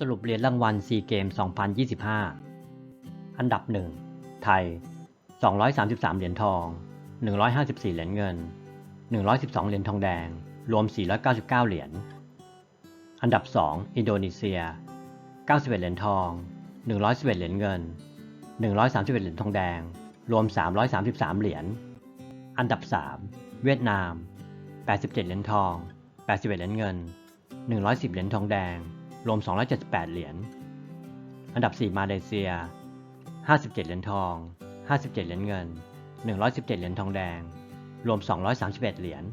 สรุปเหรียญรางวัลซีเกม 2025 อันดับ 1 ไทย 233 เหรียญทอง 154 เหรียญเงิน 112 เหรียญทองแดง รวม 499 เหรียญ อันดับ 2 อินโดนีเซีย 91 เหรียญทอง 111 เหรียญเงิน 131 เหรียญทองแดง รวม 333 เหรียญ อันดับ 3 เวียดนาม 87 เหรียญทอง 81 เหรียญเงิน 110 เหรียญทองแดง รวม 278 เหรียญ อันดับ 4 มาเลเซีย 57 เหรียญทอง 57 เหรียญเงิน 117 เหรียญทองแดง รวม 231 เหรียญ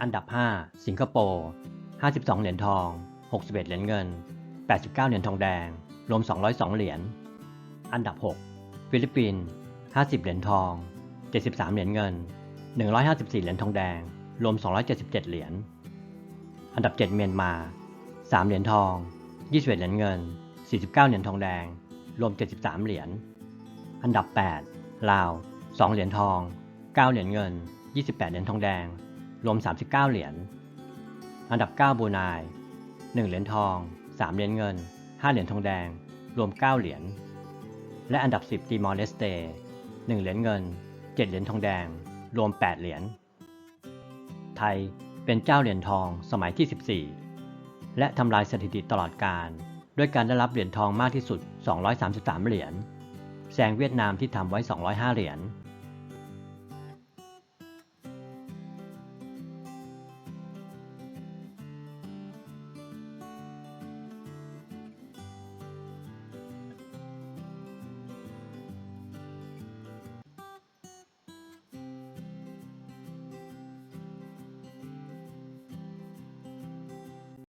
อันดับ 5 สิงคโปร์ 52 เหรียญทอง 61 เหรียญเงิน 89 เหรียญทองแดง รวม 202 เหรียญ อันดับ 6 ฟิลิปปินส์ 50 เหรียญทอง 73 เหรียญเงิน 154 เหรียญทองแดง รวม 277 เหรียญ อันดับ 7 เมียนมา 3 เหรียญทอง 21 เหรียญเงิน 49 เหรียญทองแดง รวม 73 เหรียญ อันดับ 8 ลาว 2 เหรียญทอง 9 เหรียญเงิน 28 เหรียญทองแดง รวม 39 เหรียญ อันดับ 9บรูไน1เหรียญทอง 3 เหรียญเงิน 5 เหรียญทองแดง รวม 9 เหรียญ และอันดับ 10 ติมอร์เลสเต 1 เหรียญเงิน 7 เหรียญทองแดง รวม 8 เหรียญ ไทยเป็นเจ้าเหรียญทองสมัยที่ 14 และทำลายสถิติตลอดการ ด้วยการได้รับเหรียญทองมากที่สุด 233 เหรียญแซงเวียดนามที่ทำไว้ 205 เหรียญ